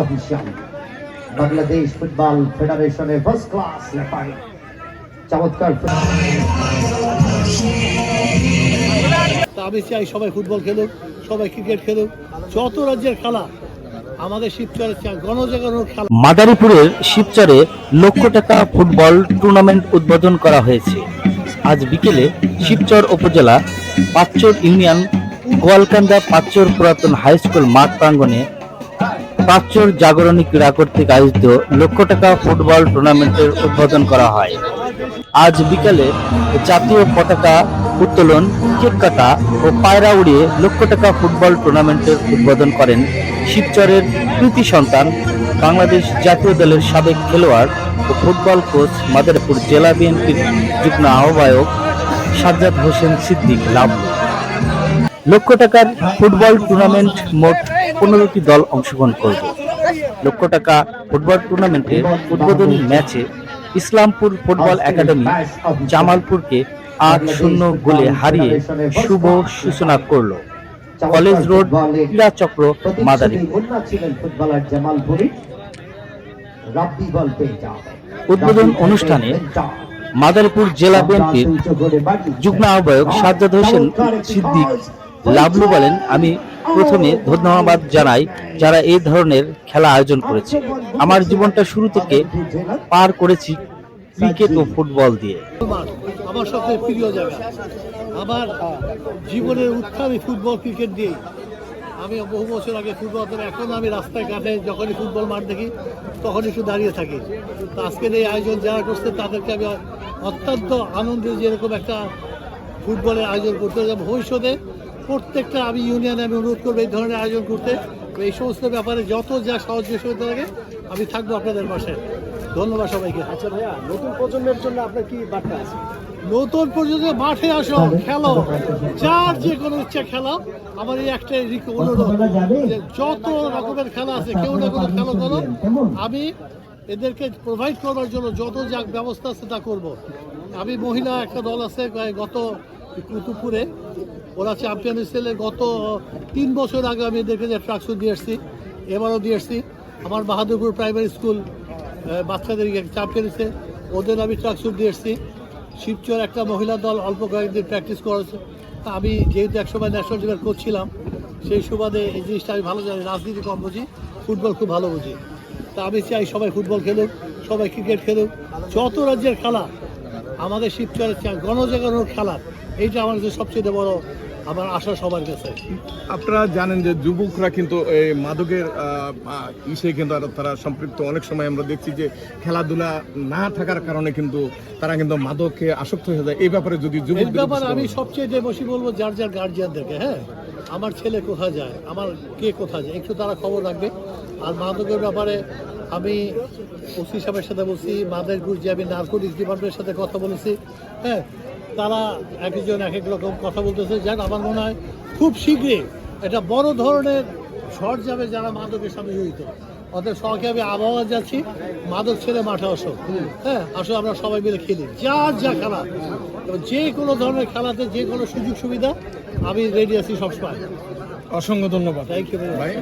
Official. Bangladesh football ফেডারেশনের first class referee চমৎকার আমি চাই সবাই ফুটবল খেলুক সবাই ক্রিকেট খেলুক যত রাজ্যের খেলা আমাদের শিবচরের গণজাগরণের খেলা। মাদারীপুরের শিবচরে লক্ষ টাকা ফুটবল টুর্নামেন্ট উদ্বোধন করা হয়েছে। আজ বিকেলে শিবচর উপজেলা পাঁচচর ইউনিয়ন গোয়ালকান্দা পাঁচচর পুরাতন হাই স্কুল মাঠ প্রাঙ্গণে পাঁচচর জাগরণী ক্রীড়া কর্তৃক আয়োজিত লক্ষ টাকা ফুটবল টুর্নামেন্টের উদ্বোধন করা হয়। আজ বিকালে জাতীয় পতাকা উত্তোলন, কেক কাটা ও পায়রা উড়িয়ে লক্ষ টাকা ফুটবল টুর্নামেন্টের উদ্বোধন করেন শিবচরের কৃতি সন্তান, বাংলাদেশ জাতীয় দলের সাবেক খেলোয়াড় ও ফুটবল কোচ, মাদারীপুর জেলা বিএনপির যুগ্ম আহ্বায়ক সাজ্জাদ হোসেন সিদ্দিক লাভ লক্ষ টাকার ফুটবল টুর্নামেন্ট মোট পনেরোটি দল অংশগ্রহণ করবে। লক্ষ টাকা ফুটবল টুর্নামেন্টের উদ্বোধনী ম্যাচে ইসলামপুর ফুটবল একাডেমি জামালপুরকে আট শূন্য গোলে হারিয়ে শুভ সূচনা করল। কলেজ রোড ক্রীড়া চক্র যাবে উদ্বোধন অনুষ্ঠানে মাদারীপুর জেলা বিএনপির যুগ্ম আহ্বায়ক সাজ্জাদ হোসেন সিদ্দিক লাভলু বলেন, আমি প্রথমে ধন্যবাদ জানাই যারা এই ধরনের খেলা আয়োজন করেছে। আমার জীবনটা শুরু থেকে পার করেছি ক্রিকেট ও ফুটবল দিয়ে। আমার সবচেয়ে প্রিয় জায়গা। আমার জীবনের উত্থানে ফুটবল ক্রিকেট দিয়ে আমি বহু বছর আগে ফুটবল এখন আমি রাস্তায় ঘাটে যখনই ফুটবল মাঠ দেখি তখন একটু দাঁড়িয়ে থাকি। তো আজকের এই আয়োজন যারা করছে, তাদেরকে আমি অত্যন্ত আনন্দ যেরকম একটা ফুটবলের আয়োজন করতে। ভবিষ্যতে প্রত্যেকটা আমি ইউনিয়নে আমি অনুরোধ করব এই ধরনের আয়োজন করতে। এই সমস্ত ব্যাপারে যত যা সহজ সহযোগিতা লাগে আমি থাকব আপনাদের পাশে। ধন্যবাদ সবাইকে। আচ্ছা ভাইয়া নতুন প্রজন্মের জন্য আপনার কি বার্তা আছে? নতুন পর্যন্ত মাঠে আসো খেলো। যার যে কোনো ইচ্ছা খেলো। আমার এই একটাই রিক- অনুরোধ যত রকমের খেলা আছে কেউ না কোনো খেলো করো। আমি এদেরকে প্রোভাইড করবার জন্য যত যা ব্যবস্থা আছে তা করব। আমি মহিলা একটা দল আছে গত কুতুবপুরে। ওরা চ্যাম্পিয়ন হয়েছিল গত তিন বছর আগে আমি এদেরকে যে ট্রাকসুট দিয়ে এসছি এবারও দিয়ে এসছি। আমার বাহাদুরপুর প্রাইমারি স্কুল আহ, বাচ্চাদের চ্যাম্পিয়ন হয়েছে। ওদের আমি ট্রাকসুট দিয়ে এসছি। শিবচর একটা মহিলা দল অল্প কয়েকদিন প্র্যাকটিস করেছে। তা আমি যেহেতু একসময় ন্যাশনাল টিমের কোচ ছিলাম সেই সুবাদে এই জিনিসটা আমি ভালো জানি। রাজনীতি কম বুঝি ফুটবল খুব ভালো বুঝি। তা আমি চাই সবাই ফুটবল খেলুক সবাই ক্রিকেট খেলুক। যত রাজ্যের খেলা আমাদের শিবচরের গণজাগরণের খেলা এইটা আমার কাছে সবচেয়ে বড় আমার আশা সবার কাছে। আপনারা জানেন যে যুবকরা কিন্তু এই মাদকের ইসে কিন্তু আর তারা সম্পৃক্ত। অনেক সময় আমরা দেখছি যে খেলাধুলা না থাকার কারণে কিন্তু তারা কিন্তু মাদকে আসক্ত হয়ে যায়। এই ব্যাপারে যদি যুবকদের ব্যাপারে আমি সবচেয়ে যে বেশি বলব যার যার গার্জিয়ানদেরকে হ্যাঁ? আমার ছেলে কোথায় যায়? আমার কে কোথায় যায়? একটু তারা খবর রাখবে। আর মাদকের ব্যাপারে আমি ওসি সাহেবের সাথে বলছি মাদের গুরজি আমি নার্কোটিক্স ডিপার্টমেন্টের সাথে কথা বলেছি হ্যাঁ? তারা এক একজন এক এক রকম কথা বলতেছে। যাক আমার মনে হয় খুব শীঘ্রই এটা বড় ধরনের ঝড় যাবে যারা মাদকের সাথে জড়িত। অতএব সবাইকে আমি আবহাওয়া যাচ্ছি মাদক ছেড়ে মাঠে আসো। হ্যাঁ আসো আমরা সবাই মিলে খেলি। যা যা খেলা যে কোনো ধরনের খেলাতে যে কোনো সুযোগ সুবিধা আমি রেডি আছি সবসময়। অসংখ্য ধন্যবাদ। থ্যাংক ইউ ভাই।